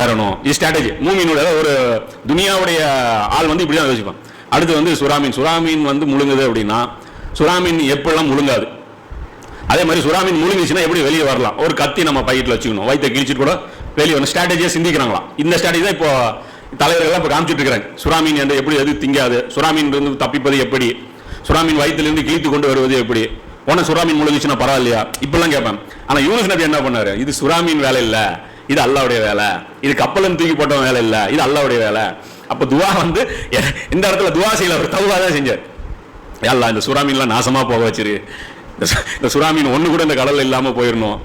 ஏறணும். இது ஸ்ட்ராட்டஜி மூமினோட ஒரு துனியாவுடைய ஆள் வந்து இப்படி தான் யோசிப்பான். அடுத்து வந்து சுறாமீன். சுறாமீன் வந்து முழுங்குது அப்படின்னா சுறாமீன் எப்பெல்லாம் முழுங்காது? அதே மாதிரி சுறாமீன் முழுங்கிச்சுன்னா எப்படி வெளியே வரலாம்? ஒரு கத்தி நம்ம பையிட்டில் வச்சுக்கணும். வயிற்றை கிழிச்சிட்டு கூட வெளியே வரணும். ஸ்ட்ராட்டஜியாக சிந்திக்கிறாங்களாம். இந்த ஸ்ட்ராட்டஜி தான் இப்போ தலைவர்கள்லாம் இப்போ காமிச்சிட்டு இருக்கிறாங்க சுறாமீன் என்று எப்படி எது திங்காது? சுறாமீன் இருந்து தப்பிப்பது எப்படி? சுறாமீன் வயிற்றுலேருந்து கிழித்து கொண்டு வருவது எப்படி? உன சுறாமீன் முழுங்கிச்சுன்னா பரவாயில்லையா? இப்பெல்லாம் கேட்பேன் ஆனால் யூனிஸ் நபி என்ன பண்ணாரு? இது சுறாமீன் வேலை இல்லை. இது அல்லாவுடைய வேலை. இது கப்பலன் தூக்கி போட்டவன் வேலை இல்லை. இது அல்லாவுடைய வேலை. அப்போ துவா வந்து எ- இந்த இடத்துல துவா செய்யல அவர் தவா தான் செஞ்சார். அல்லா இந்த சுறாமீன்லாம் நாசமா போக வச்சிரு. இந்த சுறாமீன் ஒன்று கூட இந்த கடலில் இல்லாமல் போயிடணும்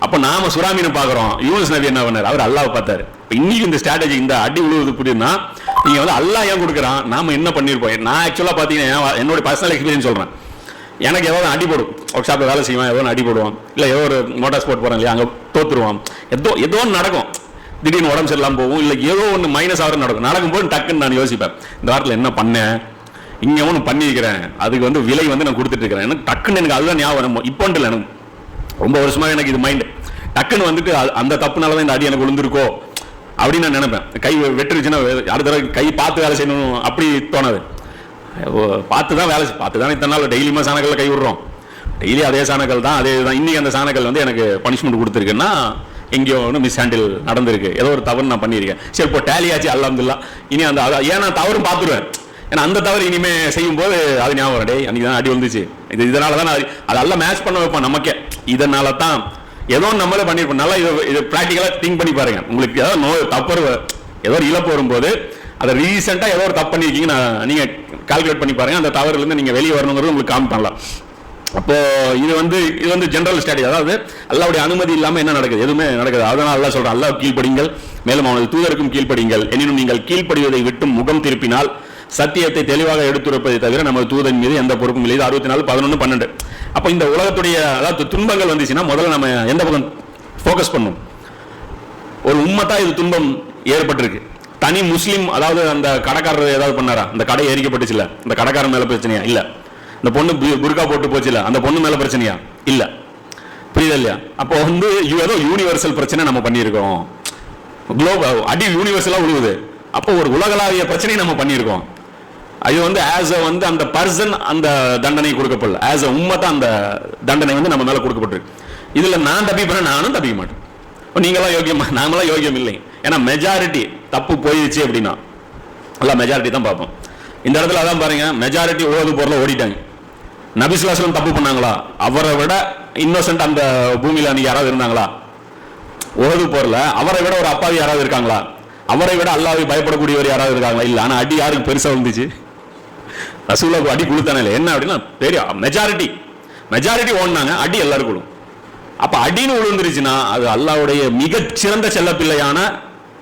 அப்போ நாம சுறாமீனை பார்க்குறோம் யூஎஸ் நபி என்ன பண்ணார்? அவர் அல்லாவை பார்த்தார். இப்போ இன்னைக்கு இந்த ஸ்ட்ராட்டஜி இந்த அடி உழுவது புரியுதுன்னா நீங்க வந்து அல்லாஹ் ஏன் கொடுக்குறான்? நாம என்ன பண்ணிருப்போம்? நான் ஆக்சுவலாக பார்த்தீங்கன்னா என்னோட பர்சனல் எக்ஸ்பீரியன்ஸ் சொல்கிறேன் எனக்கு ஏதாவது அடிபடும். அடி போடும் ஒர்க் ஷாப்பில் வேலை செய்வான் ஏதோ ஒன்று அடி போடுவான் இல்லை ஏதோ ஒரு மோட்டார் ஸ்போர்ட் போகிறேன் இல்லையா அங்கே தோத்துருவான். ஏதோ ஏதோ ஒன்று நடக்கும். திடீர்னு உடம்பு சரியில்லாமல் போகும். இல்லை ஏதோ ஒன்று மைனஸ் ஆகிற நடக்கும். நடக்கும்போது டக்குன்னு நான் யோசிப்பேன். இந்த வாரத்தில் என்ன பண்ணேன்? இங்கே ஒன்று பண்ணியிருக்கிறேன். அதுக்கு வந்து விலை வந்து நான் கொடுத்துட்ருக்கிறேன் எனக்கு டக்குன்னு எனக்கு அதுதான் ஞாபகம் இப்போ இல்லை எனக்கு. ரொம்ப வருஷமாக எனக்கு இது மைண்டு டக்குன்னு வந்துட்டு அந்த தப்புனால தான் இந்த அடி எனக்கு விழுந்திருக்கோ? அப்படின்னு நான் நினைப்பேன். கை வெட்டுருச்சுன்னா அடுத்த தடவை கை பார்த்து வேலை செய்யணும். அப்படி தோணாது. பார்த்து தான் வேலை செய்- பார்த்து தானே இத்தனை நாள் டெய்லியுமே சாணக்கல்ல கை விடுறோம். டெய்லி அதே சாணக்கல் தான் அதே தான் இன்னைக்கு அந்த சாணக்கல் வந்து எனக்கு பனிஷ்மெண்ட் கொடுத்துருக்குன்னா எங்கேயோ ஒன்று மிஸ் ஹேண்டில் நடந்திருக்கு. ஏதோ ஒரு தவறு நான் பண்ணியிருக்கேன். சரி இப்போ டேலியாச்சு ஆச்சு அல்லாமதுல்லா இனி அந்த ஏன் ஏன்னா தவறும் பார்த்துருவேன். ஏன்னா அந்த தவறு இனிமே செய்யும்போது அது ஞாபகம் டே அன்னைக்கு தான் அடி வந்துச்சு. இது இதனால தான் நான் அதெல்லாம் மேட்ச் பண்ண வைப்போம் நமக்கே. இதனால தான் ஏதோ நம்மளே பண்ணியிருப்போம். நல்லா இது இது ப்ராக்டிக்கலாக திங்க் பண்ணி பாருங்க. உங்களுக்கு ஏதோ நோய் தப்பு ஏதோ ஒரு இழப்பு வரும்போது அதை ரீசெண்டாக ஏதோ ஒரு தப்பு பண்ணியிருக்கீங்க நான் நீங்கள் கால்குலேட் பண்ணி பாருங்க. அந்த தவறுலேருந்து நீங்கள் வெளியே வரணுங்கிறது உங்களுக்கு காமி பண்ணலாம். அப்போ இது வந்து இது வந்து ஜென்ரல் ஸ்டடி அதாவது அல்லாவுடைய அனுமதி இல்லாமல் என்ன நடக்குது? எதுவுமே நடக்குது. அதனால அல்லா சொல்கிறேன் அல்லா கீழ்ப்படிங்கள். மேலும் அவனது தூதருக்கும் கீழ்ப்படிங்கள். எனினும் நீங்கள் கீழ்ப்படிவதை விட்டு முகம் திருப்பினால் சத்தியத்தை தெளிவாக எடுத்துரைப்பதை தவிர நமது தூதன் மீது எந்த பொறுப்பும் இல்லை. அறுபத்தி நாலு பதினொன்று பன்னெண்டு. அப்போ இந்த உலகத்துடைய அதாவது துன்பங்கள் வந்துச்சுன்னா முதல்ல நம்ம எந்த பக்கம் ஃபோக்கஸ் பண்ணும்? ஒரு உம்மத்தா இது துன்பம் ஏற்பட்டிருக்கு. தனி முஸ்லீம் அதாவது அந்த கடைக்காரர் ஏதாவது பண்ணாரா? அந்த கடை எரிக்கப்பட்டுச்சுல. இந்த கடைக்காரன் மேல பிரச்சனையா? இல்ல. இந்த பொண்ணு பு- புர்கா போட்டு போச்சுல. அந்த பொண்ணு மேல பிரச்சனையா? இல்ல. புரியுதா இல்லையா? அப்போ வந்து ஏதோ யூனிவர்சல் பிரச்சனை நம்ம பண்ணியிருக்கோம். குளோபல் அடி யூனிவர்சலா விழுகுது அப்போ ஒரு உலகளாவிய பிரச்சனையை நம்ம பண்ணியிருக்கோம். அது வந்து ஆஸ் அ வந்து அந்த பர்சன் அந்த தண்டனை கொடுக்கப்படல. ஆஸ் அ உம்மத்தா அந்த தண்டனை வந்து நம்ம மேல கொடுக்கப்பட்டிருக்கு. இதுல நான் தப்பிப்பேன்? நானும் தப்பிக்க மாட்டேன். நீங்களாம் யோகியம் நாமெல்லாம் யோகியம் இல்லை. ஏன்னா மெஜாரிட்டி தப்பு போயிடுச்சு அப்படின்னா. எல்லாம் மெஜாரிட்டி தான் பார்ப்போம். இந்த இடத்துல அதான் பாருங்க மெஜாரிட்டி ஓது பொருளை ஓடிட்டாங்க. நபிசுலாசலம் தப்பு பண்ணாங்களா? அவரை விட இன்னோசன்ட் அந்த பூமியில் அன்னைக்கு யாராவது இருந்தாங்களா? ஓது போர்ல அவரை விட ஒரு அப்பாவி யாராவது இருக்காங்களா? அவரை விட அல்லாவை பயப்படக்கூடியவர் யாராவது இருக்காங்களா? இல்லை ஆனால் அடி யாருக்கு பெருசாக வந்துச்சு? ரசூலாவுக்கு அடி கொடுத்தானே இல்லை என்ன அப்படின்னா பெரிய மெஜாரிட்டி மெஜாரிட்டி ஓடினாங்க அடி எல்லாருக்கும் விழும். அப்ப அடின்னு விழுந்துருச்சுன்னா அது அல்லாவுடைய மிகச்சிறந்த செல்லப்பிள்ளையான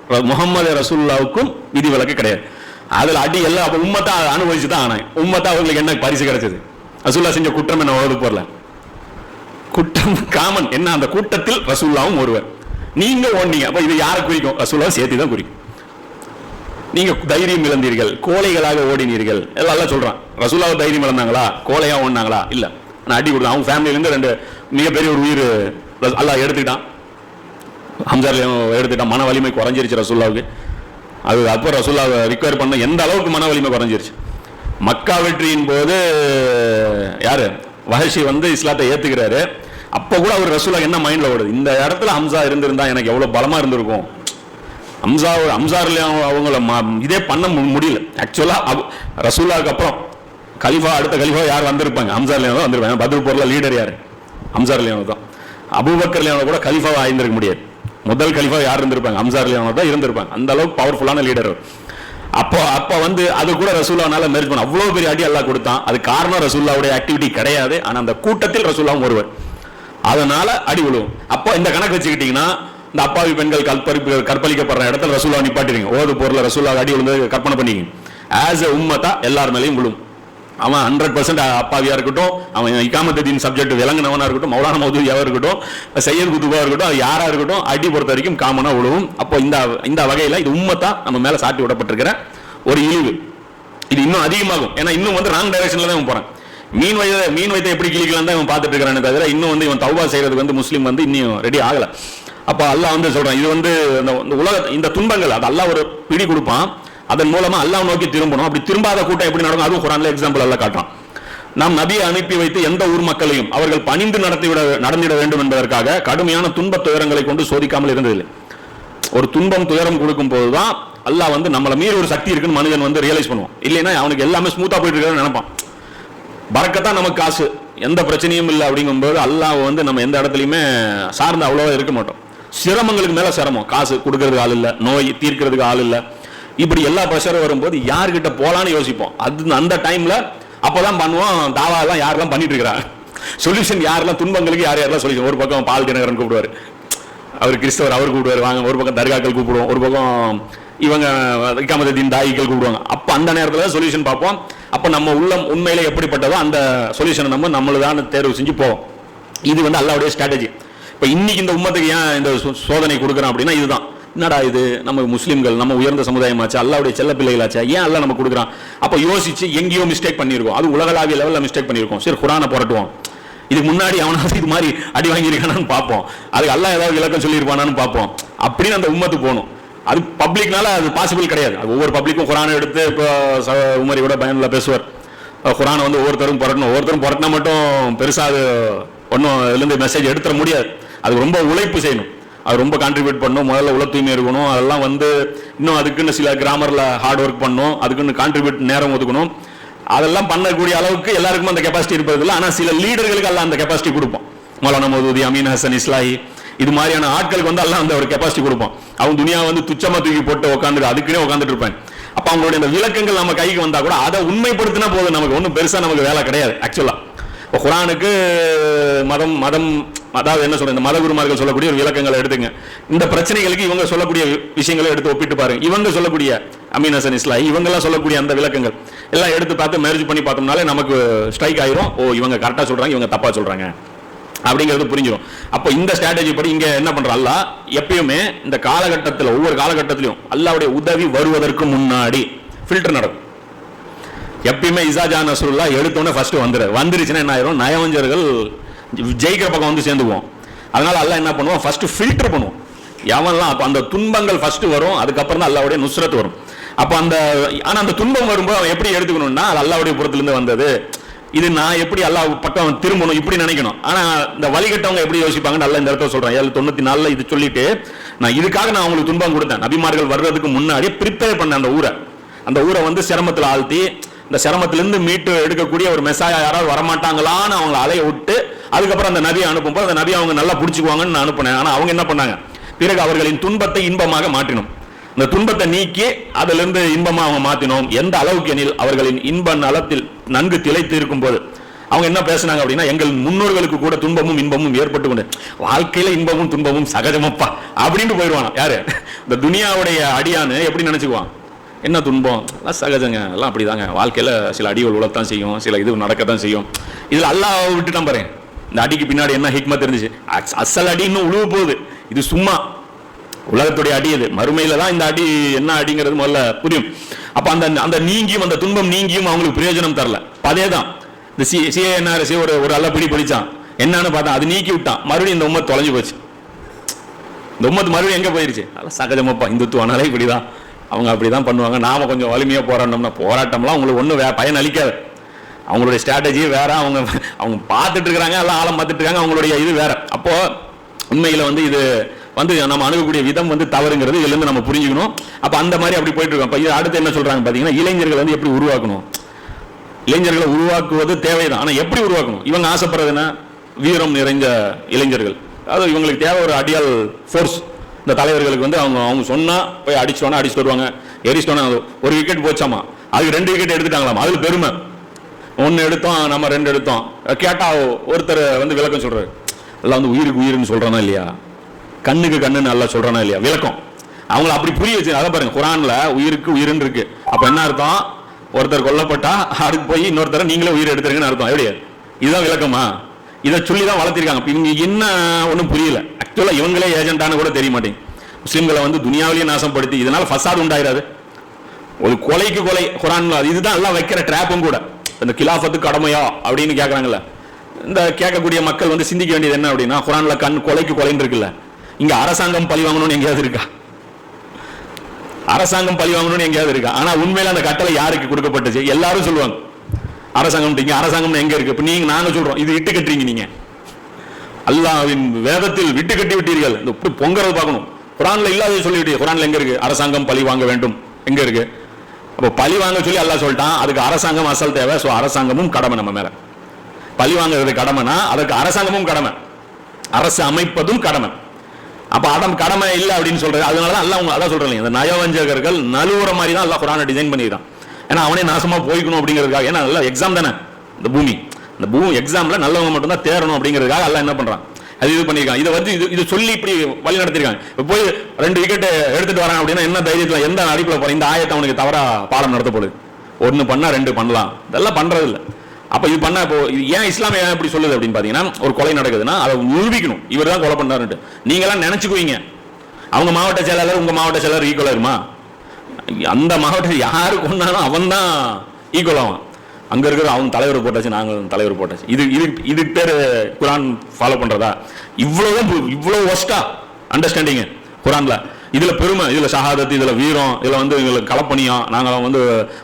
முகமது ரசூல்லாவுக்கும் விதிவிலக்கு கிடையாது. அதில் அடி எல்லாம் அப்போ உம்மத்தா அனுபவிச்சு தான் ஆனால் உம்மத்தா அவங்களுக்கு என்ன பரிசு கிடைச்சது? ரசூல்லா செஞ்ச குற்றம் என்ன? ஓது போடல குற்றம் காமன் என்ன? அந்த கூட்டத்தில் ரசூல்லாவும் ஒருவர். நீங்க ஓடினீங்க. அப்போ இது யாரை குறிக்கும்? ரசூல்லா சேர்த்து தான் குறிக்கும். நீங்க தைரியம் இழந்தீர்கள். கோழைகளாக ஓடினீர்கள். எல்லாம் எல்லாம் சொல்றான். ரசூலாவை தைரியம் இழந்தாங்களா? கோழையா ஓடினாங்களா? இல்ல. நான் அடி கொடுத்தேன். அவங்க ஃபேமிலியிலேருந்து ரெண்டு மிகப்பெரிய ஒரு உயிர் ரஸ்- அல்லாஹ் எடுத்துக்கிட்டான். ஹம்சார் எடுத்துட்டால் மன வலிமை குறைஞ்சிருச்சு ரசூல்லாவுக்கு. அது அப்போ ரசுல்லா ரிக்வயர் பண்ண எந்த அளவுக்கு மன வலிமை குறைஞ்சிருச்சு? மக்கா வெற்றியின் போது யாரு? வஹஷி வந்து இஸ்லாத்தை ஏத்துக்கிறாரு. அப்போ கூட அவர் ரசூலா என்ன மைண்ட்ல ஓடுது? இந்த இடத்துல ஹம்சா இருந்திருந்தா எனக்கு எவ்வளவு பலமா இருந்திருக்கும்? ஹம்சா ஹம்சார்லயும் அவங்கள ம- இதே பண்ண முடியல. ஆக்சுவலா ரசூலாவுக்கு அப்புறம் கலிஃபா அடுத்த கலிஃபா யார் வந்திருப்பாங்க? ஹம்சார்லயும் தான் வந்திருப்பாங்க. பத்ர் போர்ல லீடர் யாரு? ஹம்சார்லயும் தான். அபூபக்கர்லயும் கூட கலிஃபாவை ஆயிருந்திருக்க முடியாது. முதல் கலிஃபா யார் இருந்திருப்பாங்க? ஹம்சார்லயும் தான் இருந்திருப்பாங்க. அந்த அளவுக்கு பவர்ஃபுல்லான லீடர் அப்போ அப்போ வந்து அது கூட ரசூல்லானால மேரேஜ் பண்ண அவ்வளோ பெரிய அடி எல்லாம் கொடுத்தான். அது காரணம் ரசூல்லாவுடைய ஆக்டிவிட்டி கிடையாது. ஆனால் அந்த கூட்டத்தில் ரசூல்லாவும் ஒருவர். அதனால அடி விழுவும். அப்போ இந்த கணக்கு வச்சுக்கிட்டீங்கன்னா இந்த அப்பாவி பெண்கள் கற்பழிப்பு கற்பழிக்கப்படுற இடத்துல ரசூலா நிப்பாட்டிருங்க ஓது பொருளை ரசூலா அடி விழுந்து கற்பனை பண்ணிக்கிங்க. ஆஸ் எ உம்மத்தா எல்லார் மேலேயும் விழும். அவன் ஹண்ட்ரட் பர்சன்ட் அப்பாவியா இருக்கட்டும் அவன் இக்காமத்தின் சப்ஜெக்ட் விளங்குனவனா இருக்கட்டும் மௌலான மௌதூதியாவா இருக்கட்டும் சையத் குதுபா இருக்கட்டும் அது யாரா இருக்கட்டும் அடி பொறுத்த வரைக்கும் காமனா உழுவும். அப்போ இந்த இந்த வகையில இது உம்மத்தா நம்ம மேல சாட்டி விடப்பட்டிருக்கிற ஒரு இழிவு. இது இன்னும் அதிகமாகும். ஏன்னா இன்னும் வந்து ராங் டைரக்ஷன்ல தான் இவன் மீன் வைத்த மீன் வைத்த எப்படி கிழிக்கலாம் தான் இவன் பார்த்துட்டு இருக்கிறானே தவிர இன்னும் வந்து இவன் தௌபா செய்யறதுக்கு வந்து முஸ்லீம் வந்து இன்னும் ரெடி ஆகலை. அப்போ அல்லாஹ் வந்து சொல்றான் இது வந்து இந்த உலக இந்த துன்பங்கள் அது அல்லாஹ் ஒரு பிடி கொடுப்பான். அதன் மூலமா அல்லாஹ் நோக்கி திரும்பணும். அப்படி திரும்பாத கூட்டம் எப்படி நடக்கும்? அதுவும் குரான்ல எக்ஸாம்பிள் எல்லாம் காட்டுறான். நாம் நபியை அனுப்பி வைத்து எந்த ஊர் மக்களையும் அவர்கள் பணிந்து நடத்திவிட நடந்திட வேண்டும் என்பதற்காக கடுமையான துன்ப துயரங்களை கொண்டு சோதிக்காமல் இருந்ததில்லை. ஒரு துன்பம் துயரம் கொடுக்கும் போதுதான் அல்லாஹ் வந்து நம்மளை மீறி ஒரு சக்தி இருக்குன்னு மனிதன் வந்து ரியலைஸ் பண்ணுவான். இல்லைன்னா அவனுக்கு எல்லாமே ஸ்மூத்தா போயிட்டு இருக்கான்னு நினைப்பான். பறக்கத்தான் நமக்கு காசு. எந்த பிரச்சனையும் இல்லை அப்படிங்கும்போது அல்லாஹ் வந்து நம்ம எந்த இடத்துலையுமே சார்ந்து அவ்வளோவா இருக்க மாட்டோம். சிரமங்களுக்கு மேல சிரமம். காசு கொடுக்கறதுக்கு ஆள் இல்லை நோய் தீர்க்கிறதுக்கு ஆள் இல்லை. இப்படி எல்லா ப்ரெஷரும் வரும்போது யார்கிட்ட போலான்னு யோசிப்போம். அது அந்த டைம்ல அப்பதான் பண்ணுவோம். தாவாலாம் யாரெல்லாம் பண்ணிட்டு இருக்கிறாங்க? சொல்யூஷன் யாரெல்லாம் துன்பங்களுக்கு யார் யாரெல்லாம் சொல்யூஷன் ஒரு பக்கம் பால் தினகரன் கூப்பிடுவாரு. அவர் கிறிஸ்தவர் அவர் கூப்பிடுவார். வாங்க ஒரு பக்கம் தர்காக்கள் கூப்பிடுவோம். ஒரு பக்கம் இவங்க கமதத்தின் தாயிகள் கூப்பிடுவாங்க. அப்போ அந்த நேரத்தில் சொல்யூஷன் பார்ப்போம். அப்போ நம்ம உள்ளம் உண்மையிலே எப்படிப்பட்டதோ அந்த சொல்யூஷனை நம்ம நம்மளுதான் தேர்வு செஞ்சு போவோம். இது வந்து அல்லாவுடைய ஸ்ட்ராட்டஜி இப்போ இன்னைக்கு இந்த உம்மத்துக்கு ஏன் இந்த சோ- சோதனை கொடுக்குறோம் அப்படின்னா இதுதான். என்னடா இது? நம்ம முஸ்லீம்கள் நம்ம உயர்ந்த சமுதாயமாச்சு அல்லாவுடைய செல்ல பிள்ளைகளாச்சா ஏன் அல்லாஹ் நம்ம கொடுக்குறான்? அப்போ யோசிச்சு எங்கேயோ மிஸ்டேக் பண்ணியிருக்கோம் அது உலகளாவிய லெவலில் மிஸ்டேக் பண்ணியிருக்கோம் சரி குரானை புரட்டுவோம். இதுக்கு முன்னாடி அவனாவது இது மாதிரி அடி வாங்கியிருக்கானான்னு பார்ப்போம். அதுக்கு அல்லா ஏதாவது விளக்கம் சொல்லியிருப்பானான்னு பார்ப்போம். அப்படின்னு அந்த உம்மத்து போகணும். அது பப்ளிக்னால அது பாசிபிள் கிடையாது. அது ஒவ்வொரு பப்ளிக்கும் குரானை எடுத்து இப்போ உமரியோட பயனில் பேசுவார். குரானை வந்து ஒவ்வொருத்தரும் புரட்டணும். ஒவ்வொருத்தரும் புரட்டினா மட்டும் பெருசாக அது ஒன்றும் இதுலேருந்து மெசேஜ் எடுத்துட முடியாது. அது ரொம்ப உழைப்பு செய்யணும். அது ரொம்ப கான்ட்ரிபியூட் பண்ணணும் முதல்ல உள்ள தூய்மை இருக்கணும். அதெல்லாம் வந்து இன்னும் அதுக்குன்னு சில கிராமரில் ஹார்ட் ஒர்க் பண்ணும். அதுக்குன்னு கான்ட்ரிபியூட் நேரம் ஒதுக்கணும். அதெல்லாம் பண்ணக்கூடிய அளவுக்கு எல்லாருக்கும் அந்த கெப்பாசிட்டி இருப்பது இல்லை. ஆனால் சில லீடர்களுக்கு எல்லாம் அந்த கெப்பாசிட்டி கொடுப்போம். மௌலானா மௌதூதி அமீன் ஹசன் இஸ்லாஹி. இது மாதிரியான ஆட்களுக்கு வந்து எல்லாம் அந்த ஒரு கெப்பாசிட்டி கொடுப்போம். அவங்க துணியா வந்து துச்சமா தூக்கி போட்டு உட்காந்து அதுக்குன்னே உட்காந்துட்டு இருப்பேன். அப்ப அவங்களுடைய இந்த விளக்கங்கள் நம்ம கைக்கு வந்தா கூட அதை உண்மைப்படுத்தினா போதும். நமக்கு ஒன்றும் பெருசா நமக்கு வேலை கிடையாது ஆக்சுவலா இப்போ குரானுக்கு மதம் மதம் அதாவது என்ன சொல்றது இந்த மதகுருமார்கள் சொல்லக்கூடிய ஒரு விளக்கங்களை எடுத்துங்க. இந்த பிரச்சனைகளுக்கு இவங்க சொல்லக்கூடிய விஷயங்களை எடுத்து ஒப்பிட்டு பாருங்க. இவங்க சொல்லக்கூடிய அமீன் ஹசன் இஸ்லாஹி இவங்கெல்லாம் சொல்லக்கூடிய அந்த விளக்கங்கள் எல்லாம் எடுத்து பார்த்து மேரேஜ் பண்ணி பார்த்தோம்னாலே நமக்கு ஸ்ட்ரைக் ஆயிரும். ஓ இவங்க கரெக்டா சொல்றாங்க இவங்க தப்பா சொல்றாங்க. அப்படிங்கிறது புரிஞ்சிடும் அப்போ இந்த ஸ்ட்ராட்டஜி படி இங்க என்ன பண்ற? அல்லாஹ் எப்பயுமே இந்த காலகட்டத்தில் ஒவ்வொரு காலகட்டத்திலும் அல்லாவுடைய உதவி வருவதற்கு முன்னாடி ஃபில்டர் நடக்கும். எப்பயுமே இசாஜா நஸ்ருல்லா எடுத்தோன்னே ஃபர்ஸ்ட் வந்துரு. வந்துருச்சுன்னா என்ன ஆயிரும்? நயவஞ்சர்கள் ஜெயிக்கிற பக்கம் வந்து சேர்ந்துக்குவோம். அதனால அல்லா என்ன பண்ணுவோம் ஃபர்ஸ்ட் ஃபில்டர் பண்ணுவோம் எவன்லாம் அப்போ அந்த துன்பங்கள் ஃபர்ஸ்ட் வரும் அதுக்கப்புறம் தான் அல்லாவுடைய நுஸ்ரத் வரும். அப்போ அந்த ஆனால் அந்த துன்பம் வரும்போது அவன் எப்படி எடுத்துக்கணும்னா அது அல்லாவுடைய புறத்திலிருந்து வந்தது. இது நான் எப்படி அல்லாஹ் பக்கம் திரும்பணும் இப்படி நினைக்கணும். ஆனால் இந்த வழிகட்டவங்க எப்படி யோசிப்பாங்க நல்லா இந்த இடத்துல சொல்கிறேன் ஏழு தொண்ணூற்றி நாலில் இது சொல்லிட்டு நான் இதுக்காக நான் அவங்களுக்கு துன்பம் கொடுத்தேன். நபிமார்கள் வர்றதுக்கு முன்னாடி ப்ரிப்பேர் பண்ண அந்த ஊரை. அந்த ஊரை வந்து சிரமத்தில் ஆழ்த்தி இந்த சிரமத்திலிருந்து மீட்டு எடுக்கக்கூடிய ஒரு மெசாயா யாராவது வரமாட்டாங்களான்னு அவங்க அலைய விட்டு அதுக்கப்புறம் அந்த நபியை அனுப்பும்போது அந்த நபி அவங்க நல்லா பிடிச்சிக்குவாங்கன்னு நான் அனுப்பினேன். ஆனால் அவங்க என்ன பண்ணாங்க? பிறகு அவர்களின் துன்பத்தை இன்பமாக மாற்றினோம். இந்த துன்பத்தை நீக்கி அதிலிருந்து இன்பமாக அவங்க மாற்றினோம். எந்த அளவுக்கு எனில் அவர்களின் இன்ப நலத்தில் நன்கு திளைத்து இருக்கும் போது அவங்க என்ன பேசினாங்க அப்படின்னா எங்கள் முன்னோர்களுக்கு கூட துன்பமும் இன்பமும் ஏற்பட்டு கொண்டு வாழ்க்கையில இன்பமும் துன்பமும் சகஜமப்பா அப்படின்னு போயிடுவானா யாரு? இந்த துனியாவுடைய அடியான்னு எப்படி நினைச்சுக்குவான்? என்ன துன்பம்? எல்லாம் சகஜங்க. எல்லாம் அப்படிதாங்க. வாழ்க்கையில சில அடிகள் உழத்தான் செய்யும். சில இது நடக்கத்தான் செய்யும். இதில் அல்லா விட்டு நம்புறேன் இந்த அடிக்கு பின்னாடி என்ன ஹிக்மத் இருந்துச்சு அசல் அடி இன்னும் உழுவு போகுது. இது சும்மா. உலகத்துடைய அடி இது. மறுமையில தான் இந்த அடி என்ன அடிங்கிறது முதல்ல புரியும். அப்ப அந்த அந்த நீங்கியும் அந்த துன்பம் நீங்கியும் அவங்களுக்கு பிரயோஜனம் தரல. அதே தான் இந்த சி சிஏஎன்ஆர்எஸ் ஒரு ஒரு அல்ல பிடி பிடிச்சான். என்னன்னு பார்த்தா அது நீக்கி விட்டான். மறுபடியும் இந்த உம்மத் தொலைஞ்சு போச்சு. இந்த உம்மத்து மறுபடியும் எங்க போயிருச்சு? அதெல்லாம் சகஜமாப்பா. இந்துத்துவனாலே இப்படிதான். அவங்க அப்படி தான் பண்ணுவாங்க. நாம கொஞ்சம் வலிமையாக போராடணும்னா போராட்டம்லாம் அவங்களுக்கு ஒன்றும் வே பயன் அளிக்காது. அவங்களுடைய ஸ்ட்ராட்டஜி வேற அவங்க அவங்க பார்த்துட்டு இருக்கிறாங்க எல்லாம் ஆழம் பார்த்துட்டு இருக்காங்க அவங்களுடைய இது வேற. அப்போ உண்மையில் வந்து இது வந்து நம்ம அணுகக்கூடிய விதம் வந்து தவறுங்கிறது இதுலேருந்து நம்ம புரிஞ்சுக்கணும். அப்போ அந்த மாதிரி அப்படி போயிட்டு இருக்கோம். இப்போ இது அடுத்து என்ன சொல்றாங்க பார்த்தீங்கன்னா இளைஞர்கள் வந்து எப்படி உருவாக்கணும்? இளைஞர்களை உருவாக்குவது தேவைதான். ஆனால் எப்படி உருவாக்கணும்? இவங்க ஆசைப்படுறதுன்னா வீரம் நிறைந்த இளைஞர்கள். அதாவது இவங்களுக்கு தேவை ஒரு அடியால் ஃபோர்ஸ் இந்த தலைவர்களுக்கு வந்து அவங்க அவங்க சொன்னா போய் அடிச்சோன்னா அடிச்சுட்டு வருவாங்க. எரிச்சிட்டோன்னா ஒரு விக்கெட் போச்சாமா? அதுக்கு ரெண்டு விக்கெட் எடுத்துட்டாங்களாம்? அதுல பெருமை. ஒன்னு எடுத்தோம் நம்ம ரெண்டு எடுத்தோம். கேட்டா ஒருத்தர் வந்து விளக்கம் சொல்றாரு. எல்லாம் வந்து உயிருக்கு உயிர்னு சொல்றானா இல்லையா? கண்ணுக்கு கண்ணுன்னு நல்லா சொல்றானா இல்லையா? விளக்கம். அவங்கள அப்படி புரிய வச்சு அதை பாருங்க குரான்ல உயிருக்கு உயிர்னு இருக்கு. அப்ப என்ன அர்த்தம்? ஒருத்தர் கொல்லப்பட்டா அதுக்கு போய் இன்னொருத்தரை நீங்களே உயிர் எடுத்துருங்கன்னு அர்த்தம். எப்படியா இதுதான் விளக்கமா? இதை சொல்லி தான் வளர்த்திருக்காங்க இவங்க என்ன ஒன்றும் புரியல. ஆக்சுவலாக இவங்களே ஏஜென்ட்டானு கூட தெரிய மாட்டேங்க முஸ்லீம்களை வந்து துனியாவிலேயே நாசப்படுத்தி இதனால் ஃபசாது உண்டாயிராது ஒரு கொலைக்கு கொலை குரான் இதுதான் எல்லாம் வைக்கிற ட்ராப்பும் கூட. இந்த கிலாஃபத்து கடமையா? அப்படின்னு கேட்கறாங்கல்ல இந்த கேட்கக்கூடிய மக்கள் வந்து சிந்திக்க வேண்டியது என்ன அப்படின்னா குரான்ல கண் கொலைக்கு கொலைன்னு இருக்குல்ல. இங்கே அரசாங்கம் பழி வாங்கணும்னு எங்கேயாவது இருக்கா? அரசாங்கம் பழி வாங்கணும்னு எங்கேயாவது இருக்கா? ஆனால் உண்மையில் அந்த கட்டளை யாருக்கு கொடுக்கப்பட்டுச்சு? எல்லாரும் சொல்லுவாங்க. அரசாங்கம் அரசாங்கம் எங்க இருக்கு? இப்ப நீங்க நாங்க சொல்றோம். இது இட்டு கட்டுறீங்க நீங்க. அல்லாவின் வேதத்தில் விட்டு கட்டி விட்டீர்கள். இந்த இப்படி பொங்கறது பார்க்கணும். குரான்ல இல்லாத சொல்லிவிட்டீங்க. குரான்ல எங்க இருக்கு? அரசாங்கம் பழி வாங்க வேண்டும். எங்க இருக்கு? அப்போ பழி வாங்க சொல்லி அல்லா சொல்லிட்டான். அதுக்கு அரசாங்கம் அசல் தேவை. ஸோ அரசாங்கமும் கடமை நம்ம மேல. பழி வாங்குறது கடமைனா அதுக்கு அரசாங்கமும் கடமை. அரசு அமைப்பதும் கடமை. அப்ப அடம் கடமை இல்லை அப்படின்னு சொல்றது அதனால தான் அவங்க அதான் சொல்றேன் இந்த நயவஞ்சகர்கள் நலுவுற மாதிரி தான் அல்லா குரானை டிசைன் பண்ணிடுறான் ஏன்னா அவனே நாசமா போய்க்கணும் அப்படிங்கிறதுக்காக. ஏன்னா நல்ல எக்ஸாம் தானே. இந்த பூமி. இந்த பூமி எக்ஸாம்ல நல்லவங்க மட்டும்தான் தேரணும் அப்படிங்கிறதுக்காக எல்லாம் என்ன பண்றான்? அது இது பண்ணியிருக்கான். இதை வந்து இது இது சொல்லி இப்படி வழி நடத்திருக்காங்க போய் ரெண்டு விக்கெட் எடுத்துட்டு வரான் அப்படின்னா என்ன தைரியத்துல எந்த அடிப்பில் போற இந்த ஆயத்தை அவனுக்கு தவறா பாடம் நடத்தப்படுது ஒன்று ஒன்னு பண்ணா ரெண்டு பண்ணலாம். இதெல்லாம் பண்றது அப்போ இது பண்ணா இப்போ இது ஏன் இஸ்லாம் ஏன் இப்படி சொல்லுது அப்படின்னு பார்த்தீங்கன்னா ஒரு கொலை நடக்குதுன்னா அதை நிரூபிக்கணும். இவர் தான் கொலை பண்ணாருன்ட்டு நீங்களாம் எல்லாம் நினைச்சுக்குவீங்க. அவங்க மாவட்ட செயலாளர் உங்க மாவட்ட செயலாளர் ஈக்குவலாக இருமா அந்த மாவட்டத்தில் யாரு கொண்டாலும் அவன் தான் ஈக்குவல் ஆவான். அங்கே இருக்கிற அவன் தலைவர் போட்டாச்சு நாங்கள் தலைவர் போட்டாச்சு. இது இது இது பேர் குரான் ஃபாலோ பண்ணுறதா இவ்வளோதான் இவ்வளோ ஒஸ்டா அண்டர்ஸ்டாண்டிங்கு குரானில். இதில் பெருமை இதில் ஷஹாதத் இதில் வீரம் இதில் வந்து எங்களுக்கு களப்பணியம் நாங்கள் வந்து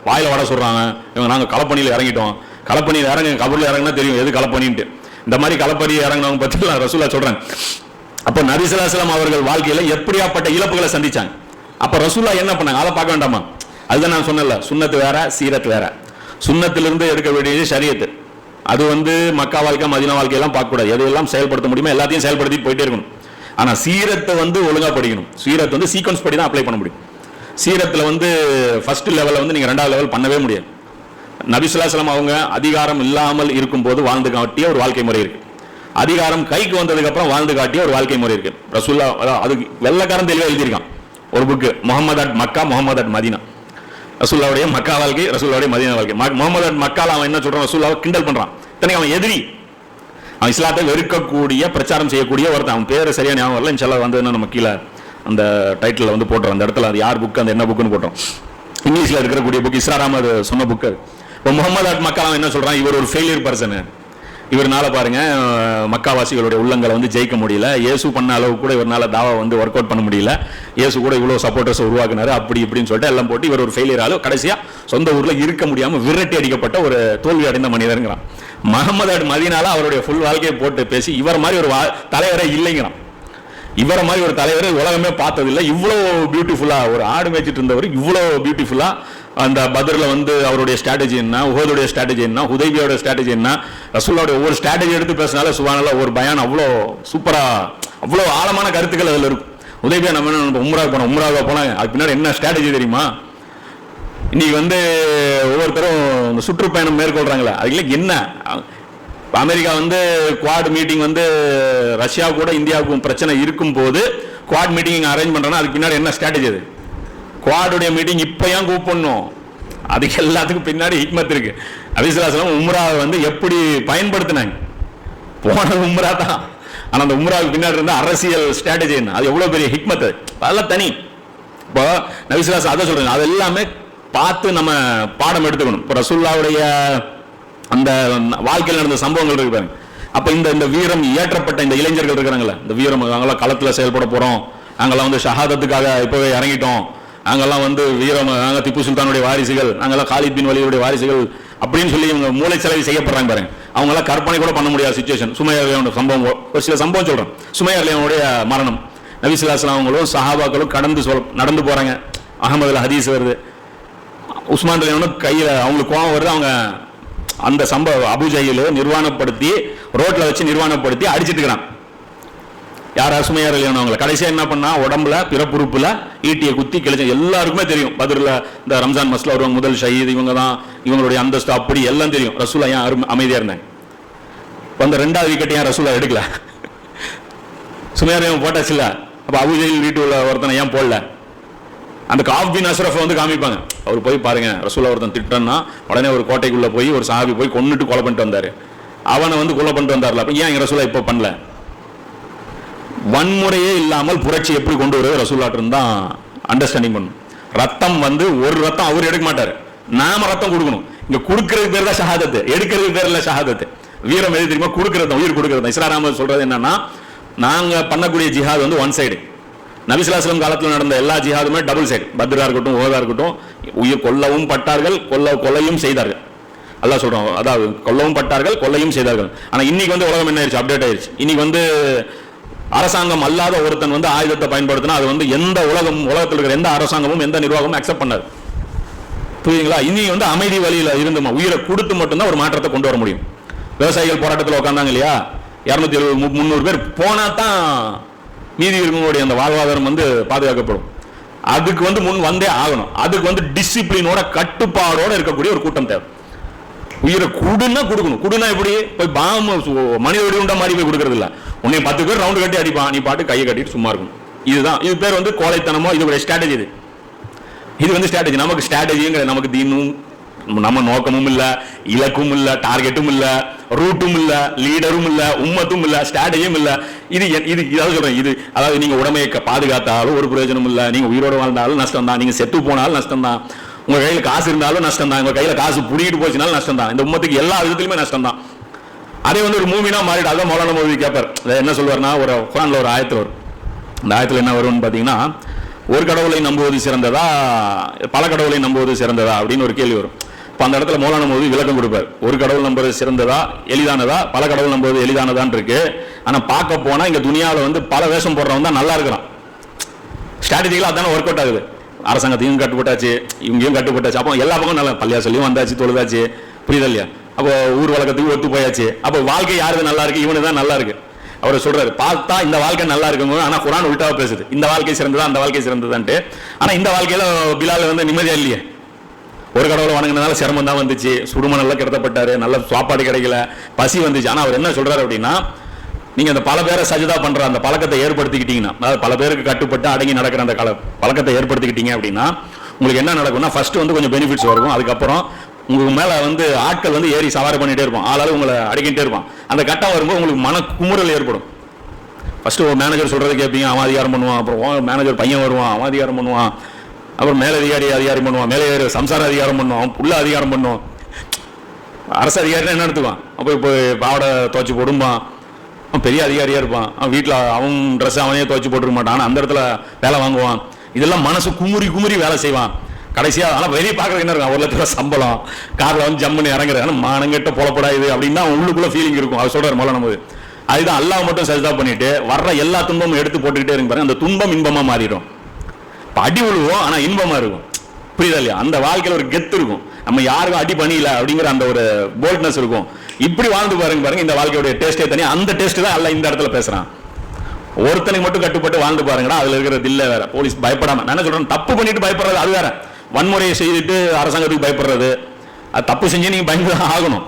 வாயில் வட சொல்கிறாங்க இவங்க நாங்கள் களப்பணியில் இறங்கிட்டோம். களப்பணியில் இறங்க கபூரில் இறங்கினா தெரியும் எது களப்பணின்ட்டு. இந்த மாதிரி களப்பணி இறங்கினவங்க பற்றி நான் ரசூலா சொல்கிறேன் அப்போ நரிசலாசலம் அவர்கள் வாழ்க்கையில் எப்படியாப்பட்ட இழப்புகளை சந்திச்சாங்க? அப்போ ரசூலா என்ன பண்ணாங்க? அதை பார்க்க வேண்டாமா? அதுதான் நான் சொன்னல சுண்ணத்து வேற சீரத் வேற. சுண்ணத்திலிருந்து எடுக்க வேண்டியது சரியத்து அது வந்து மக்கா வாழ்க்கை மதினா வாழ்க்கையெல்லாம் பார்க்கக்கூடாது. எதையெல்லாம் செயல்படுத்த முடியுமோ எல்லாத்தையும் செயல்படுத்தி போயிட்டே இருக்கணும். ஆனால் சீரத்தை வந்து ஒழுங்கா படிக்கணும். சீரத் வந்து சீக்வன்ஸ் படி தான் அப்ளை பண்ண முடியும். சீரத்தில் வந்து ஃபர்ஸ்ட் லெவலில் வந்து நீங்கள் ரெண்டாவது லெவல் பண்ணவே முடியாது. நபிசுல்லாஸ்லாம் அவங்க அதிகாரம் இல்லாமல் இருக்கும்போது வாழ்ந்து காட்டிய ஒரு வாழ்க்கை முறை இருக்கு. அதிகாரம் கைக்கு வந்ததுக்கப்புறம் வாழ்ந்து காட்டிய ஒரு வாழ்க்கை முறை இருக்கு. ரசூல்லா அது வெள்ளக்காரன் தெளிவாக எழுதியிருக்கான். ஒரு book Muhammad at Mecca Muhammad at Medina ரசூல்லாவுடைய மக்கா வாழ்க்கை ரசூல்லாவுடைய மதீனா வாழ்க்கை. முகமது அட் மக்கால அவன் என்ன சொல்றான்? ரசூல்லாவை கிண்டல் பண்றான். இத்தனைக்கு அவன் எதிரி. அவன் இஸ்லாத்தை வெறுக்கக்கூடிய பிரச்சாரம் செய்யக்கூடிய ஒருத்தன். அவன் பேர் சரியா ஞாபகம் வரல. இன்ஷால்லா வந்து நம்ம கீழே அந்த டைட்டில் வந்து போட்டுறோம். அந்த இடத்துல அது யார் புக் அந்த என்ன புக்குன்னு போட்டோம் இங்கிலீஷ்ல இருக்கக்கூடிய புக் இஸ்ரா அஹமது சொன்ன புக்கு இப்போ முகமது அட் மக்கா அவன் என்ன சொல்றான்? இவர் ஒரு ஃபெயிலியர் பர்சனு இவர்னால பாருங்க மக்காவாசிகளுடைய உள்ளங்களை வந்து ஜெயிக்க முடியல. இயேசு பண்ண அளவு கூட இவரால் தாவா வந்து ஒர்க் அவுட் பண்ண முடியல. இயேசு கூட இவ்வளவு சப்போர்ட்டர்ஸ் உருவாக்குனாரு அப்படி இப்படின்னு சொல்லிட்டு எல்லாம் போட்டு இவர் ஒரு ஃபெயிலியர் ஆளு. கடைசியா சொந்த ஊர்ல இருக்க முடியாம விரட்டி அடிக்கப்பட்ட ஒரு தோல்வி அடைந்த மனிதருங்கிறான். மஹமது அட் மதினால அவருடைய ஃபுல் வாழ்க்கையை போட்டு பேசி இவர் மாதிரி ஒரு வா- தலைவரே இல்லைங்கிறான். இவரை மாதிரி ஒரு தலைவர் உலகமே பார்த்ததில்லை. இவ்வளோ பியூட்டிஃபுல்லா ஒரு ஆடு மேய்ச்சிட்டு இருந்தவர் இவ்வளோ பியூட்டிஃபுல்லா அந்த பதிரில் வந்து அவருடைய ஸ்ட்ராட்டஜி என்ன உஹதுடைய ஸ்ட்ராட்டஜி என்ன உதவியோட ஸ்ட்ராட்டஜி என்ன ரசூல்லாவுடைய ஒவ்வொரு ஸ்ட்ராட்டஜி எடுத்து பேசினால சுபானல ஒரு பயான் அவ்வளோ சூப்பராக அவ்வளோ ஆழமான கருத்துக்கள் அதில் இருக்கும். உதவியா நம்ம என்ன உம்ராக போனோம் உம்ராக போனால் அதுக்கு பின்னாடி என்ன ஸ்ட்ராட்டஜி தெரியுமா? இன்னைக்கு வந்து ஒவ்வொருத்தரும் இந்த சுற்றுப்பயணம் மேற்கொள்கிறாங்களே அதுல என்ன? அமெரிக்கா வந்து குவாட் மீட்டிங் வந்து ரஷ்யா கூட இந்தியாவுக்கும் பிரச்சனை இருக்கும் போது குவாட் மீட்டிங் அரேஞ்ச் பண்ணுறேன்னா அதுக்கு பின்னாடி என்ன ஸ்ட்ராட்டஜி அது? குவாடுடைய மீட்டிங் இப்போ ஏன் கூப்பிடணும்? அதுக்கு எல்லாத்துக்கும் பின்னாடி ஹிக்மத் இருக்கு. அபிசுலாசலம் உம்ராவை வந்து எப்படி பயன்படுத்தினாங்க? போனது உம்ரா தான். ஆனால் அந்த உம்ராவுக்கு பின்னாடி இருந்த அரசியல் ஸ்ட்ராட்டஜி என்ன? அது எவ்வளோ பெரிய ஹிக்மத் அது. அதெல்லாம் தனி. இப்போ நபிசுலாஸ் அதை சொல்றேன் அது எல்லாமே பார்த்து நம்ம பாடம் எடுத்துக்கணும். இப்போ ரசுல்லாவுடைய அந்த வாழ்க்கையில் நடந்த சம்பவங்கள் இருக்கு பாருங்க. இந்த இந்த வீரம் ஏற்றப்பட்ட இந்த இளைஞர்கள் இருக்கிறாங்களே இந்த வீரம் நாங்கெல்லாம் களத்தில் செயல்பட போகிறோம் நாங்கெல்லாம் வந்து ஷஹாதத்துக்காக இப்போவே இறங்கிட்டோம். நாங்கள்லாம் வந்து வீரம் நாங்கள் திப்பு சுல்தானுடைய வாரிசுகள் நாங்கள்லாம் காலித் பின் வலியுடைய வாரிசுகள் அப்படின்னு சொல்லி இவங்க மூளை செலவு செய்யப்படுறாங்க பாருங்க. அவங்களாம் கற்பனை கூட பண்ண முடியாத சுச்சுவேஷன் சுமையாரியோட சம்பவம் ஒரு சில சம்பவம் சொல்றேன். சுமையாரியோடைய மரணம். நபிசுல்லாஸ்லாம் அவங்களும் சஹாபாக்களும் கடந்து சொல் நடந்து போகிறாங்க அகமதுல ஹதீஸ் வருது. உஸ்மான் ரலியவனும் கையில் அவங்களுக்கு கோவம் வருது. அவங்க அந்த சம்பவ அபுஜையில் நிர்வாணப்படுத்தி ரோட்டில் வச்சு நிர்வாணப்படுத்தி அடிச்சிட்டு இருக்கிறான். யார் அசுமையா ரலியவன் அவங்களை கடைசியா என்ன பண்ணா உடம்புல பிறப்புறுப்புல ஈட்டியை குத்தி கிழிச்ச எல்லாருக்குமே தெரியும். பதிரில் இந்த ரம்ஜான் மஸ்ல வருவாங்க முதல் ஷஹீத் இவங்க தான் இவங்களுடைய அந்தஸ்து அப்படி எல்லாம் தெரியும். ரசூலா ஏன் அருமை- அமைதியா இருந்தாங்க? அந்த ரெண்டாவது விக்கெட் ஏன் ரசூலா எடுக்கல? சுமையார் போட்டாச்சு இல்ல? அப்ப அபுஜெயில் வீட்டு உள்ள ஒருத்தனை ஏன் போடல? அந்த காஃபின் பின் அஸ்ரஃப் வந்து காமிப்பாங்க. அவர் போய் பாருங்க ரசூலா ஒருத்தன் திட்டன்னா உடனே ஒரு கோட்டைக்குள்ள போய் ஒரு சாபி போய் கொண்டுட்டு கொலை பண்ணிட்டு வந்தாரு. அவனை வந்து கொலை பண்ணிட்டு வந்தார்ல. அப்ப ஏன் ரசூலா இப்ப பண்ணல? வன்முறையே இல்லாமல் புரட்சி எப்படி கொண்டு வருவது ரசூல்லாட்டு தான் அண்டர்ஸ்டாண்டிங் பண்ணணும். ரத்தம் வந்து ஒரு ரத்தம் அவர் எடுக்க மாட்டார். நாம ரத்தம் கொடுக்கணும். இங்க கொடுக்கறதுக்கு பேர் தான் ஷஹாதத்து. எடுக்கிறது பேர் இல்லை ஷஹாதத்து. வீரம் எது தெரியுமா? கொடுக்கறது உயிர் கொடுக்கறது தான். சொல்றது என்னன்னா நாங்க பண்ணக்கூடிய ஜிஹாத் வந்து ஒன் சைடு நபிசுலாஸ்லம் காலத்தில் நடந்த எல்லா ஜிஹாதுமே டபுள் சைடு பத்ரா இருக்கட்டும் ஓதா இருக்கட்டும் உயிர் கொல்லவும் பட்டார்கள் கொல்ல கொலையும் செய்தார்கள். அல்லாஹ் சொல்றோம் அதாவது கொல்லவும் பட்டார்கள் கொல்லையும் செய்தார்கள். ஆனா இன்னைக்கு வந்து உலகம் என்ன ஆயிடுச்சு அப்டேட் ஆயிடுச்சு இன்னைக்கு வந்து அரசாங்கம் அல்லாத ஒருத்தன் வந்து ஆயுதத்தை பயன்படுத்தினா அது வந்து எந்த உலகம் உலகத்தில் இருக்கிற எந்த அரசாங்கமும் எந்த நிர்வாகமும் அக்செப்ட் பண்ணாது. புரியுதுங்களா? இனி வந்து அமைதி வழியில் இருந்துமா? உயிரை கொடுத்து மட்டும்தான் ஒரு மாற்றத்தை கொண்டு வர முடியும். விவசாயிகள் போராட்டத்தில் உட்காந்தாங்க இல்லையா? இரநூத்தி எழுபது முந்நூறு பேர் போனா தான் மீதி இருக்கவங்களுடைய அந்த வாழ்வாதாரம் வந்து பாதுகாக்கப்படும். அதுக்கு வந்து முன் வந்தே ஆகணும். அதுக்கு வந்து டிசிப்ளினோட கட்டுப்பாடோட இருக்கக்கூடிய ஒரு கூட்டம் தேவை. உயிரை குடுன்னா கொடுக்கணும். குடுனா எப்படி? போய் பாம் மனித வடிவுண்ட மாதிரி போய் கொடுக்கறது இல்லை. உன்னை பத்து பேர் ரவுண்டு கட்டி அடிப்பான். நீ பாட்டு கையை கட்டிட்டு சும்மா இருக்கணும். இதுதான். இது பேர் வந்து கோழைத்தனமோ இது ஸ்ட்ராட்டஜி இது. இது வந்து ஸ்ட்ராட்டஜி நமக்கு ஸ்ட்ராட்டஜிங்கிற நமக்கு தீனும் நம்ம நோக்கமும் இல்லை இலக்கும் இல்லை டார்கெட்டும் இல்லை ரூட்டும் இல்லை லீடரும் இல்லை உம்மத்தும் இல்லை ஸ்ட்ராட்டஜியும் இல்லை. இது எ- இது இதாவது சொல்கிறேன் இது அதாவது நீங்கள் உடமையை பாதுகாத்தாலும் ஒரு பிரயோஜனம் இல்லை. நீங்கள் உயிரோடு வாழ்ந்தாலும் நஷ்டம் தான் நீங்கள் செத்து போனாலும் நஷ்டம் தான் உங்க கையில காசு இருந்தாலும் நஷ்டம் தான் உங்க கையில காசு புடிக்கிட்டு போச்சுனாலும் நஷ்டம் தான் இந்த உம்மத்துக்கு எல்லா விதத்திலுமே நஷ்டம் தான் அதே வந்து ஒரு மூவினா மாறிடு அதான் மௌலான மூவி கேட்பார் என்ன சொல்லுவார்னா ஒரு குரான்ல ஒரு ஆயத்தில் வரும். அந்த ஆயத்தில் என்ன வரும்னு பாத்தீங்கன்னா ஒரு கடவுளை நம்புவது சிறந்ததா பல கடவுளை நம்புவது சிறந்ததா அப்படின்னு ஒரு கேள்வி வரும். இப்போ அந்த இடத்துல மௌலான மூவி விளக்கம் கொடுப்பார். ஒரு கடவுள் நம்புறது சிறந்ததா எளிதானதா? பல கடவுள் நம்புவது எளிதானதான் இருக்கு. ஆனா பார்க்க போனா இங்க துனியாவில் வந்து பல வேஷம் போடுறவன் தான் நல்லா இருக்கிறான். ஸ்ட்ராட்டஜிக்கலாக அதான ஒர்க் அவுட் ஆகுது. அரசாங்கத்தையும் கட்டுப்பட்டாச்சு இங்கேயும் கட்டுப்பட்டாச்சு. அப்போ எல்லா பக்கம் நல்லா பள்ளியா சொல்லியும் வந்தாச்சு தொழுதாச்சு. புரியுதா இல்லையா? அப்போ ஊர் வழக்கத்துக்கு ஒத்து போயாச்சு. அப்போ வாழ்க்கை யாருக்கு நல்லா இருக்கு இவனு தான் நல்லா இருக்கு. அவர் சொல்றாரு பார்த்தா இந்த வாழ்க்கை நல்லா இருக்குங்க ஆனா குரான் உல்டாவா பேசுது. இந்த வாழ்க்கை சிறந்ததா அந்த வாழ்க்கை சிறந்ததான்ட்டு. ஆனா இந்த வாழ்க்கையில பிலால வந்து நிம்மதியா இல்லையே? ஒரு கடவுளை வணங்கினதால சிரமம் தான் வந்துச்சு. சுடுமணம் எல்லாம் கிடத்தப்பட்டாரு நல்ல சாப்பாடு கிடைக்கல பசி வந்துச்சு. ஆனா அவர் என்ன சொல்றாரு அப்படின்னா நீங்க அந்த பல பேரை சஜிதா பண்ற அந்த பழக்கத்தை ஏற்படுத்திக்கிட்டீங்கன்னா அதாவது பல பேருக்கு கட்டுப்பட்டு அடங்கி நடக்கிற அந்த கல பழக்கத்தை ஏற்படுத்திக்கிட்டீங்க அப்படின்னா உங்களுக்கு என்ன நடக்கும்னா ஃபர்ஸ்ட் வந்து கொஞ்சம் பெனிஃபிட்ஸ் வரும். அதுக்கப்புறம் உங்களுக்கு மேல வந்து ஆட்கள் வந்து ஏறி சவாரி பண்ணிட்டே இருப்பான். ஆளாலும் உங்களை அடிக்கிட்டே இருப்பான். அந்த கட்டம் வரும்போது உங்களுக்கு மன குமுறல் ஏற்படும். ஃபர்ஸ்ட் ஒரு மேனேஜர் சொல்றது கேட்பீங்க அவன் அதிகாரம் பண்ணுவான். அப்புறம் மேனேஜர் பையன் வருவான் அவன் அதிகாரம் பண்ணுவான். அப்புறம் மேலதிகாரி அதிகாரம் பண்ணுவான் மேலே சம்சார அதிகாரம் பண்ணுவான் புள்ள அதிகாரம் பண்ணுவான். அரசு அதிகாரினா என்ன நடத்துவான்? அப்போ இப்போ பாவடை துவச்சி போடும்பான். பெரிய அதிகாரியாக இருப்பான். அவன் வீட்டில் அவன் ட்ரெஸ் அவனே துவச்சி போட்டுருக்க மாட்டான். ஆனால் அந்த இடத்துல வேலை வாங்குவான். இதெல்லாம் மனசு குமுறி குமுறி வேலை செய்வான். கடைசியாக ஆனால் வெளியே பார்க்கறது என்ன இருக்கும்? ஒரு லட்ச ரூபா சம்பளம். காரில் வந்து ஜம்முன்னு இறங்குறது ஆனால் மானங்கிட்ட பொலப்படா இது அப்படின்னு அவன் உள்ளுக்குள்ள ஃபீலிங் இருக்கும். அவர் சொல்கிறார் மொழ நம்ம. அதுதான் அல்லாஹ் மட்டும் சஜிதா பண்ணிட்டு வர்ற எல்லா துன்பமும் எடுத்து போட்டுக்கிட்டே இருக்கு பாருங்க. அந்த துன்பம் இன்பமாக மாறிடும். இப்போ அடி விழுவோம் ஆனால் இன்பமாக இருக்கும். புரியுதா இல்லையா? அந்த வாழ்க்கையில் ஒரு கெத்து இருக்கும். நம்ம யாருக்கும் அடி பண்ணியில அப்படிங்கிற அந்த ஒரு போல்ட்னஸ் இருக்கும். இப்படி வாழ்ந்து பாருங்க பாருங்க இந்த வாழ்க்கையோட டேஸ்டே தனி. அந்த டேஸ்ட் தான் அல்ல இந்த இடத்துல பேசுறான். ஒருத்தனுக்கு மட்டும் கட்டுப்பட்டு வாழ்ந்து பாருங்கடா அதுல இருக்கிறது இல்லை வேற போலீஸ் பயப்படாம. நான் என்ன சொல்றேன் தப்பு பண்ணிட்டு பயப்படுறது அது வேற. வன்முறையை செய்துட்டு அரசாங்கத்துக்கு பயப்படுறது. அது தப்பு செஞ்சு நீங்க பயந்து ஆகணும்.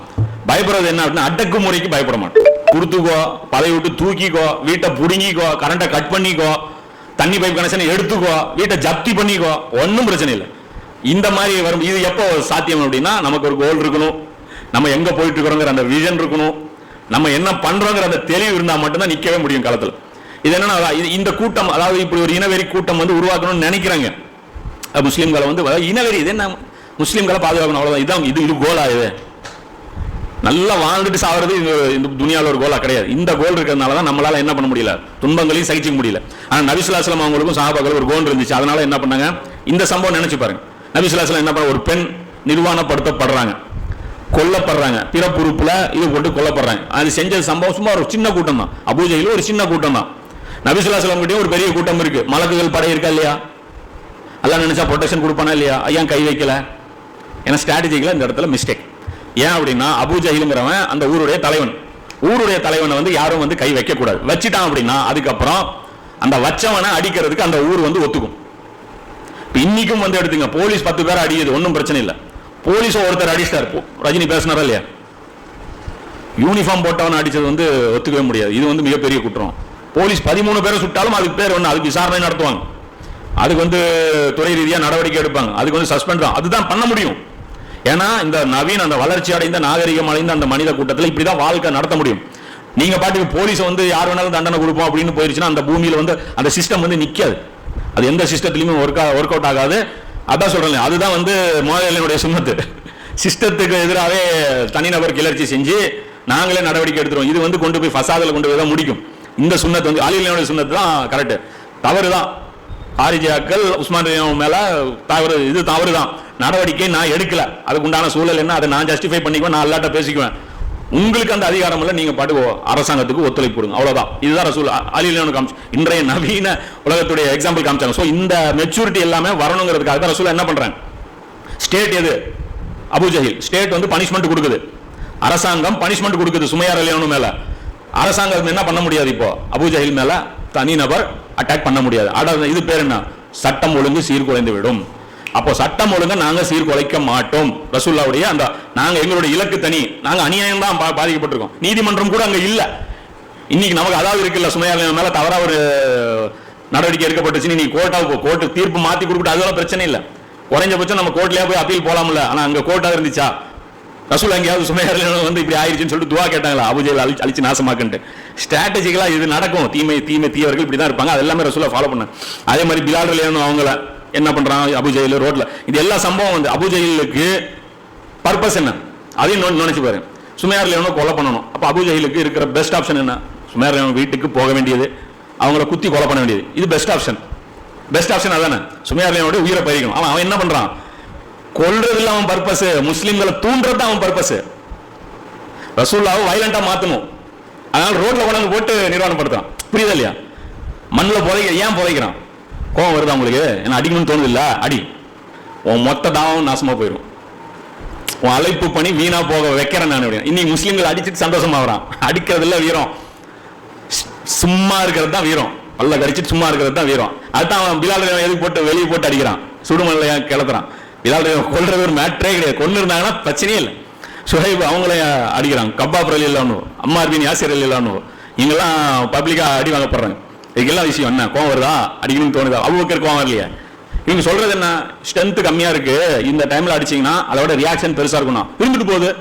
பயப்படுறது என்ன அப்படின்னா அடக்குமுறைக்கு பயப்பட மாட்டோம். கொடுத்துக்கோ பதவி விட்டு தூக்கிக்கோ வீட்டை புடுங்கிக்கோ கரண்ட்டை கட் பண்ணிக்கோ தண்ணி பைப் கனெக்ஷன் எடுத்துக்கோ வீட்டை ஜப்தி பண்ணிக்கோ ஒன்றும் பிரச்சனை இல்லை. இந்த மாதிரி வரும் இது எப்போ சாத்தியம் அப்படின்னா நமக்கு ஒரு கோல் இருக்கணும். நம்ம எங்க போயிட்டு இருக்கிறோங்கிற அந்த விஷன் இருக்கணும். நம்ம என்ன பண்றோங்கிற அந்த தெளிவு இருந்தா மட்டும்தான் நிக்கவே முடியும் காலத்துல இது என்னன்னா இது- இந்த கூட்டம் அதாவது இப்படி ஒரு இனவெறி கூட்டம் வந்து உருவாக்கணும்னு நினைக்கிறாங்க. முஸ்லீம்களை வந்து இனவெறி இது என்ன முஸ்லீம்களை பாதுகாக்கணும் அவ்வளவுதான். இதான் இது இது கோலா இது? நல்லா வாழ்ந்துட்டு சாவறது இந்த இந்த ஒரு கோலா கிடையாது. இந்த கோல் இருக்கிறதுனால தான் நம்மளால என்ன பண்ண முடியல? துன்பங்களையும் சகிச்சிக்க முடியல. ஆனால் நபிசுல்லாஸ்லாம் அவங்களுக்கும் சஹாபாக்கள் ஒரு கோல் இருந்துச்சு. அதனால என்ன பண்ணாங்க? இந்த சம்பவம் நினைச்சு பாருங்க. நபிசுலாசலம் என்ன பண்ண ஒரு பெண் நிர்வாணப்படுத்தப்படுறாங்க. கொல்லப்படுறாங்க. பிறப்புறுப்பில் இது போட்டு கொல்லப்படுறாங்க. அது செஞ்ச சம்பவம் சும்மா ஒரு சின்ன கூட்டம் தான் அபூஜையில் ஒரு சின்ன கூட்டம் தான் நபிசுல்லாஸ்லாம் கிட்டே ஒரு பெரிய கூட்டம் இருக்கு. மலக்குகள் படை இருக்கா இல்லையா? எல்லாம் நினைச்சா ப்ரொடெக்ஷன் கொடுப்பானா இல்லையா? ஏன் கை வைக்கல. ஏன்னா ஸ்ட்ராட்டஜிக்கில் இந்த இடத்துல மிஸ்டேக் ஏன் அப்படின்னா அபூஜஹிலுங்கிறவன் அந்த ஊருடைய தலைவன். ஊருடைய தலைவனை வந்து யாரும் வந்து கை வைக்கக்கூடாது. வச்சுட்டான் அப்படின்னா அதுக்கப்புறம் அந்த வச்சவனை அடிக்கிறதுக்கு அந்த ஊர் வந்து ஒத்துக்கும். இன்னைக்கும் வந்து எடுத்துங்க. போலீஸ் பத்து பேர் அடிக்குது. ஒன்றும் பிரச்சனை இல்லை. போலீஸ் ஒருத்தர் அடிச்சிட்டார். ரஜினி பேசினாரா இல்லையா? யூனிஃபார்ம் போட்டவன் அடிச்சது வந்து ஒத்துக்கவே முடியாது. இது வந்து மிகப்பெரிய குற்றம். போலீஸ் பதிமூணு பேரை சுட்டாலும் அதுக்கு பேர் ஒன்று அதுக்கு விசாரணை நடத்துவாங்க. அதுக்கு வந்து துறை ரீதியாக நடவடிக்கை எடுப்பாங்க. அதுக்கு வந்து சஸ்பெண்ட் தான். அதுதான் பண்ண முடியும். ஏன்னா இந்த நவீன அந்த வளர்ச்சி அடைந்த நாகரிகம் அடைந்த அந்த மனித கூட்டத்தில் இப்படிதான் வாழ்க்கை நடத்த முடியும். நீங்க பாட்டுக்கு போலீஸ் வந்து யார் வேணாலும் தண்டனை கொடுப்போம் அப்படின்னு போயிருச்சுன்னா அந்த பூமியில வந்து அந்த சிஸ்டம் வந்து நிக்காது. அது எந்த சிஸ்டத்துலையுமே ஒர்க் ஒர்க் அவுட் ஆகாது. அதான் சொல்கிறேன் அதுதான் வந்து மோதலினுடைய சுமத்து. சிஸ்டத்துக்கு எதிராகவே தனிநபர் கிளர்ச்சி செஞ்சு நாங்களே நடவடிக்கை எடுத்துருவோம். இது வந்து கொண்டு போய் ஃபசாதில் கொண்டு போய் தான் முடிக்கும். இந்த சுண்ணத்து வந்து அலிலியோட சுண்ணத்து தான் கரெக்டு தவறு தான். ஆரிஜியாக்கள் உஸ்மான் மேலே தவறு இது தவறு தான். நடவடிக்கை நான் எடுக்கல. அதுக்கு உண்டான சூழல் என்ன? அதை நான் ஜஸ்டிஃபை பண்ணிக்குவேன் நான் அல்லாட்ட பேசிக்குவேன். உங்களுக்கு அந்த அதிகாரம் இல்லை நீங்க பாட்டு அரசாங்கத்துக்கு ஒத்துழைப்பு கொடுங்க. அவ்வளவுதான். இதுதான் ரசூல். அலிலியோனு காமிச்சு இன்றைய நவீன உலகத்துடைய எக்ஸாம்பிள் காமிச்சாங்க. ஸோ இந்த மெச்சூரிட்டி எல்லாமே வரணுங்கிறதுக்காக தான் ரசூல் என்ன பண்றாங்க? ஸ்டேட் எது? அபுஜஹில் ஸ்டேட் வந்து பனிஷ்மெண்ட் கொடுக்குது. அரசாங்கம் பனிஷ்மெண்ட் கொடுக்குது சுமையார் அலியானு மேல. அரசாங்கம் என்ன பண்ண முடியாது இப்போ? அபுஜஹில் மேல தனிநபர் அட்டாக் பண்ண முடியாது. ஆனா இது பேர் என்ன? சட்டம் ஒழுங்கு சீர்குலைந்து விடும். அப்போ சட்டம் ஒழுங்க நாங்க சீர்குலைக்க மாட்டோம். ரசூல்லாவுடைய அந்த நாங்க எங்களுடைய இலக்கு தனி. நாங்க அநியாயம் தான் பா- பாதிக்கப்பட்டிருக்கோம். நீதிமன்றம் கூட அங்க இல்ல. இன்னைக்கு நமக்கு அதாவது இருக்குல்ல சுமையார் மேல தவறா ஒரு நடவடிக்கை எடுக்கப்பட்டுச்சு நீ கோர்ட்டா கோர்ட்டு தீர்ப்பு மாத்தி கொடுக்கட்டு அதெல்லாம் பிரச்சனை இல்ல. குறைஞ்சபட்சம் நம்ம கோர்ட்லயே போய் அப்பீல் போலாம்ல ஆனா அங்க கோர்ட்டா இருந்துச்சா? ரசூல் எங்கேயாவது சுமையார் வந்து இப்படி ஆயிடுச்சுன்னு சொல்லிட்டு துவா கேட்டாங்களா? அபுஜெயில் அழிச்சு அழிச்சு நாசமாக்குன்ட்டு. ஸ்ட்ராட்டஜிக்கலா இது நடக்கும். தீமை தீமை தீயவர்கள் இப்படி தான் இருப்பாங்க. அது எல்லாமே ரசூலை ஃபாலோ பண்ண. அதே மாதிரி பிலால் அவங்கள என்ன பண்றான்? அபுஜெயில் ரோட்ல. இது எல்லா சம்பவம் வந்து அபுஜெயிலுக்கு பர்பஸ் என்ன? அதையும் நோ- நினைச்சு பாரு சுமையார் எவனோ கொலை பண்ணணும். அப்ப அபுஜெயிலுக்கு இருக்கிற பெஸ்ட் ஆப்ஷன் என்ன? சுமையார் வீட்டுக்கு போக வேண்டியது. அவங்கள குத்தி கொலை பண்ண வேண்டியது. இது பெஸ்ட் ஆப்ஷன் பெஸ்ட் ஆப்ஷன் அதானே? சுமையார் உயிரை பறிக்கணும். அவன் அவன் என்ன பண்றான்? கொல்றது இல்லை அவன் பர்பஸ் முஸ்லீம்களை தூண்டுறது அவன் பர்பஸ் ரசூல்லாவை வயலண்டா மாத்தணும். அதனால ரோட்ல கொண்டாந்து போட்டு நிர்வாணப்படுத்துறான். புரியுதா இல்லையா? மண்ணில் புதைக்க ஏன் புதைக்கிறான்? கோவம் வருதா உங்களுக்கு? என்ன அடிக்கணும்னு தோணுதில்ல? அடி. உன் மொத்த தாவம் நாசமா போயிடும் உன் அழைப்பு பண்ணி வீணா போக வைக்கிறேன் நான் இன்னைக்கு முஸ்லீம்கள் அடிச்சுட்டு சந்தோஷமா வரான் அடிக்கிறதுல வீரம் சும்மா இருக்கிறது தான் வீரம். பல்ல கடிச்சிட்டு சும்மா இருக்கிறது தான் வீரம். அதுதான் அவன் பிலால் ரலியல்லாஹு எதுக்கு போட்டு வெளியே போட்டு அடிக்கிறான். சுடுமலையா கிளத்துறான் பிலால் கொள்றது ஒரு மேட்ரே கிடையாது. கொண்டு இருந்தாங்கன்னா பிரச்சனையே இல்லை. சுஹைப் அவங்கள அடிக்கிறாங்க கப்பாப் ரலி இல்லான்னு. அம்மார் பின் யாசிர் அலி இல்லான்னு. இங்கெல்லாம் பப்ளிக்காக அடி வாங்கப்படுறாங்க. இதுக்கெல்லாம் விஷயம் என்ன? கோவம் வருதா? அடிக்கணும்னு தோணுதா? அவ்வளோக்கு கோவம் வரலையா. இவங்க சொல்றது என்ன? ஸ்ட்ரென்த் கம்மியா இருக்கு. இந்த டைம்ல அடிச்சீங்கன்னா அதோட ரியாக்ஷன் பெருசா இருக்கணும். இருந்துட்டு போகுது.